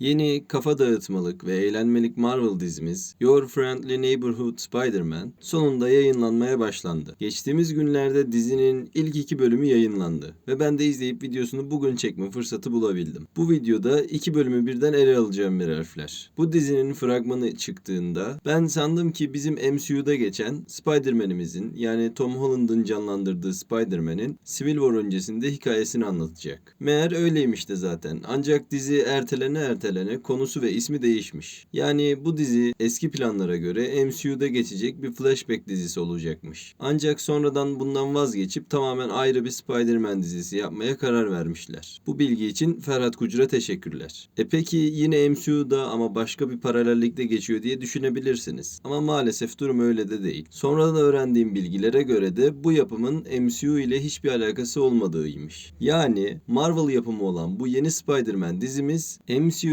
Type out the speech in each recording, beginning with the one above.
Yeni kafa dağıtmalık ve eğlenmelik Marvel dizimiz Your Friendly Neighborhood Spider-Man sonunda yayınlanmaya başlandı. Geçtiğimiz günlerde dizinin ilk iki bölümü yayınlandı ve ben de izleyip videosunu bugün çekme fırsatı bulabildim. Bu videoda iki bölümü birden ele alacağım bir harfler. Bu dizinin fragmanı çıktığında ben sandım ki bizim MCU'da geçen Spider-Man'imizin yani Tom Holland'ın canlandırdığı Spider-Man'in Civil War öncesinde hikayesini anlatacak. Meğer öyleymiş de zaten. Ancak dizi ertelene ertelene konusu ve ismi değişmiş. Yani bu dizi eski planlara göre MCU'da geçecek bir flashback dizisi olacakmış. Ancak sonradan bundan vazgeçip tamamen ayrı bir Spider-Man dizisi yapmaya karar vermişler. Bu bilgi için Ferhat Kucur'a teşekkürler. E peki yine MCU'da ama başka bir paralellikte geçiyor diye düşünebilirsiniz. Ama maalesef durum öyle de değil. Sonradan öğrendiğim bilgilere göre de bu yapımın MCU ile hiçbir alakası olmadığıymış. Yani Marvel yapımı olan bu yeni Spider-Man dizimiz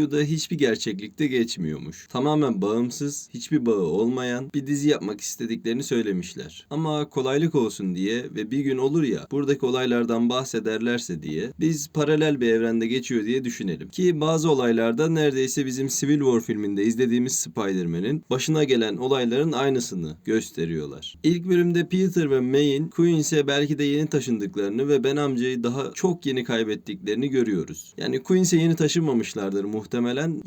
MCU'da hiçbir gerçeklikte geçmiyormuş. Tamamen bağımsız, hiçbir bağı olmayan bir dizi yapmak istediklerini söylemişler. Ama kolaylık olsun diye ve bir gün olur ya buradaki olaylardan bahsederlerse diye biz paralel bir evrende geçiyor diye düşünelim. Ki bazı olaylarda neredeyse bizim Civil War filminde izlediğimiz Spider-Man'in başına gelen olayların aynısını gösteriyorlar. İlk bölümde Peter ve May'in Queens'e belki de yeni taşındıklarını ve Ben amcayı daha çok yeni kaybettiklerini görüyoruz. Yani Queens'e yeni taşınmamışlardır muhtemelen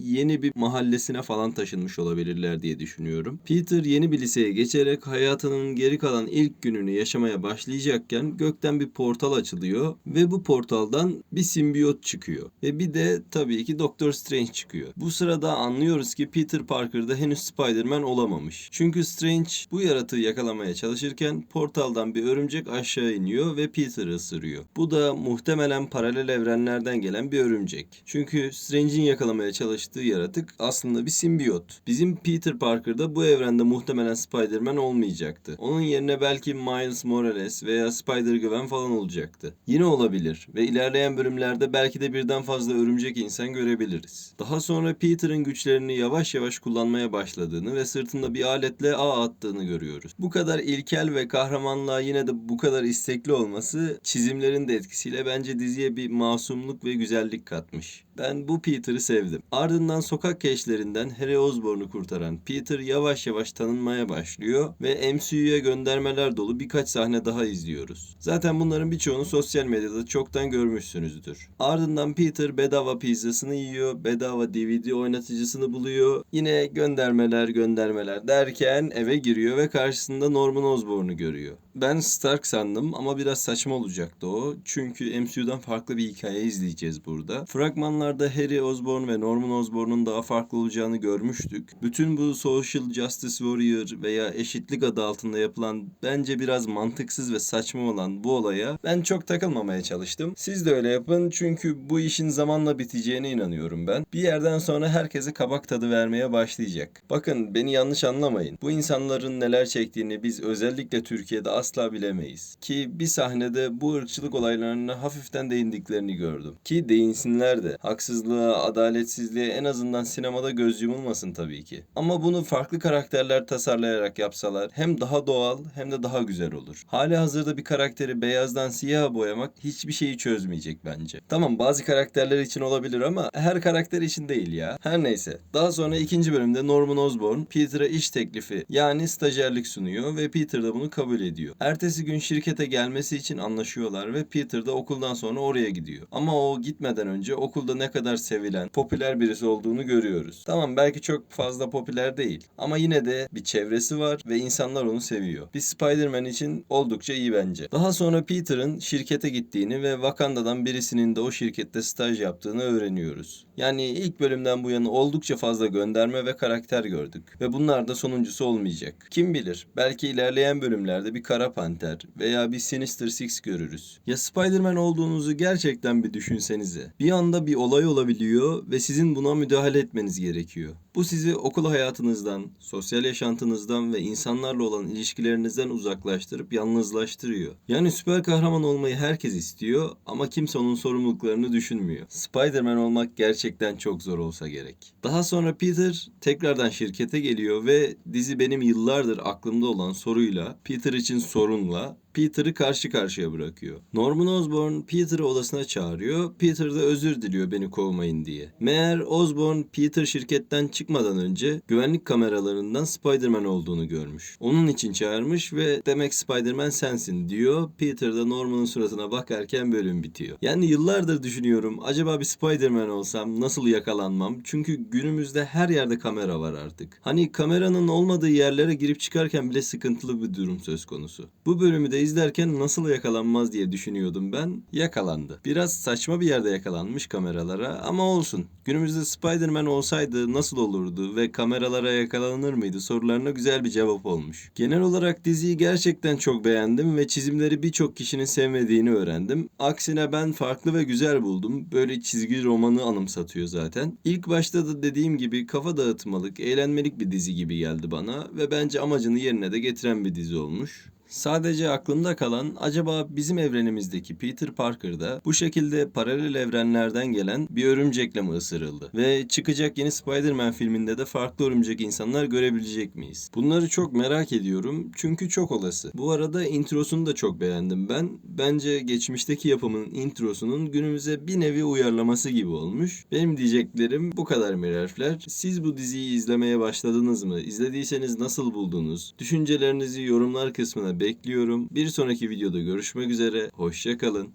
yeni bir mahallesine falan taşınmış olabilirler diye düşünüyorum. Peter yeni bir liseye geçerek hayatının geri kalan ilk gününü yaşamaya başlayacakken gökten bir portal açılıyor ve bu portaldan bir simbiyot çıkıyor. Ve bir de tabii ki Doctor Strange çıkıyor. Bu sırada anlıyoruz ki Peter Parker'da henüz Spider-Man olamamış. Çünkü Strange bu yaratığı yakalamaya çalışırken portaldan bir örümcek aşağı iniyor ve Peter'ı ısırıyor. Bu da muhtemelen paralel evrenlerden gelen bir örümcek. Çünkü Strange'in yakalamaya çalıştığı yaratık aslında bir simbiyot. Bizim Peter Parker'da bu evrende muhtemelen Spider-Man olmayacaktı. Onun yerine belki Miles Morales veya Spider-Gwen falan olacaktı. Yine olabilir ve ilerleyen bölümlerde belki de birden fazla örümcek insan görebiliriz. Daha sonra Peter'ın güçlerini yavaş yavaş kullanmaya başladığını ve sırtında bir aletle ağ attığını görüyoruz. Bu kadar ilkel ve kahramanlığa yine de bu kadar istekli olması çizimlerin de etkisiyle bence diziye bir masumluk ve güzellik katmış. Ben bu Peter'ı sevdim. Ardından sokak keşlerinden Harry Osborn'u kurtaran Peter yavaş yavaş tanınmaya başlıyor ve MCU'ya göndermeler dolu birkaç sahne daha izliyoruz. Zaten bunların birçoğunu sosyal medyada çoktan görmüşsünüzdür. Ardından Peter bedava pizzasını yiyor, bedava DVD oynatıcısını buluyor. Yine göndermeler göndermeler derken eve giriyor ve karşısında Norman Osborn'u görüyor. Ben Stark sandım ama biraz saçma olacaktı o. Çünkü MCU'dan farklı bir hikaye izleyeceğiz burada. Fragmanlarda Harry Osborn ve Norman Osborn'un daha farklı olacağını görmüştük. Bütün bu Social Justice Warrior veya eşitlik adı altında yapılan bence biraz mantıksız ve saçma olan bu olaya ben çok takılmamaya çalıştım. Siz de öyle yapın çünkü bu işin zamanla biteceğine inanıyorum ben. Bir yerden sonra herkese kabak tadı vermeye başlayacak. Bakın beni yanlış anlamayın. Bu insanların neler çektiğini biz özellikle Türkiye'de asla bilemeyiz. Ki bir sahnede bu ırkçılık olaylarına hafiften değindiklerini gördüm. Ki değinsinler de. Haksızlığa, adaletsizliğe en azından sinemada göz yumulmasın tabii ki. Ama bunu farklı karakterler tasarlayarak yapsalar hem daha doğal hem de daha güzel olur. Hali hazırda bir karakteri beyazdan siyaha boyamak hiçbir şeyi çözmeyecek bence. Tamam bazı karakterler için olabilir ama her karakter için değil ya. Her neyse. Daha sonra ikinci bölümde Norman Osborn Peter'a iş teklifi yani stajyerlik sunuyor ve Peter da bunu kabul ediyor. Ertesi gün şirkete gelmesi için anlaşıyorlar ve Peter da okuldan sonra oraya gidiyor. Ama o gitmeden önce okulda ne kadar sevilen, popüler birisi olduğunu görüyoruz. Tamam belki çok fazla popüler değil ama yine de bir çevresi var ve insanlar onu seviyor. Bir Spider-Man için oldukça iyi bence. Daha sonra Peter'ın şirkete gittiğini ve Wakanda'dan birisinin de o şirkette staj yaptığını öğreniyoruz. Yani ilk bölümden bu yana oldukça fazla gönderme ve karakter gördük. Ve bunlar da sonuncusu olmayacak. Kim bilir belki ilerleyen bölümlerde bir Kara Panter veya bir Sinister Six görürüz. Ya Spider-Man olduğunuzu gerçekten bir düşünsenize. Bir anda bir olay olabiliyor ve sizin buna müdahale etmeniz gerekiyor. Bu sizi okul hayatınızdan, sosyal yaşantınızdan ve insanlarla olan ilişkilerinizden uzaklaştırıp yalnızlaştırıyor. Yani süper kahraman olmayı herkes istiyor ama kimse onun sorumluluklarını düşünmüyor. Spider-Man olmak gerçekten çok zor olsa gerek. Daha sonra Peter tekrardan şirkete geliyor ve dizi benim yıllardır aklımda olan soruyla, Peter için sorunla Peter'ı karşı karşıya bırakıyor. Norman Osborn Peter'ı odasına çağırıyor. Peter da özür diliyor beni kovmayın diye. Meğer Osborn Peter şirketten çıkmadan önce güvenlik kameralarından Spider-Man olduğunu görmüş. Onun için çağırmış ve demek Spider-Man sensin diyor. Peter da Norman'ın suratına bakarken bölüm bitiyor. Yani yıllardır düşünüyorum acaba bir Spider-Man olsam nasıl yakalanmam? Çünkü günümüzde her yerde kamera var artık. Hani kameranın olmadığı yerlere girip çıkarken bile sıkıntılı bir durum söz konusu. Bu bölümü de izlerken nasıl yakalanmaz diye düşünüyordum ben. Yakalandı. Biraz saçma bir yerde yakalanmış kameralara ama olsun. Günümüzde Spider-Man olsaydı nasıl olurdu ve kameralara yakalanır mıydı sorularına güzel bir cevap olmuş. Genel olarak diziyi gerçekten çok beğendim ve çizimleri birçok kişinin sevmediğini öğrendim. Aksine ben farklı ve güzel buldum. Böyle çizgi romanı anımsatıyor zaten. İlk başta da dediğim gibi kafa dağıtmalık, eğlenmelik bir dizi gibi geldi bana ve bence amacını yerine de getiren bir dizi olmuş. Sadece aklımda kalan acaba bizim evrenimizdeki Peter Parker'da bu şekilde paralel evrenlerden gelen bir örümcekle mi ısırıldı? Ve çıkacak yeni Spider-Man filminde de farklı örümcek insanlar görebilecek miyiz? Bunları çok merak ediyorum çünkü çok olası. Bu arada introsunu da çok beğendim ben. Bence geçmişteki yapımın introsunun günümüze bir nevi uyarlaması gibi olmuş. Benim diyeceklerim bu kadar mirerfler. Siz bu diziyi izlemeye başladınız mı? İzlediyseniz nasıl buldunuz? Düşüncelerinizi yorumlar kısmına bekliyorum. Bir sonraki videoda görüşmek üzere. Hoşça kalın.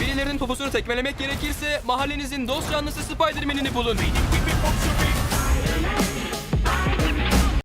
Birilerinin poposunu tekmelemek gerekirse mahallenizin dost canlısı Spider-Man'ini bulun.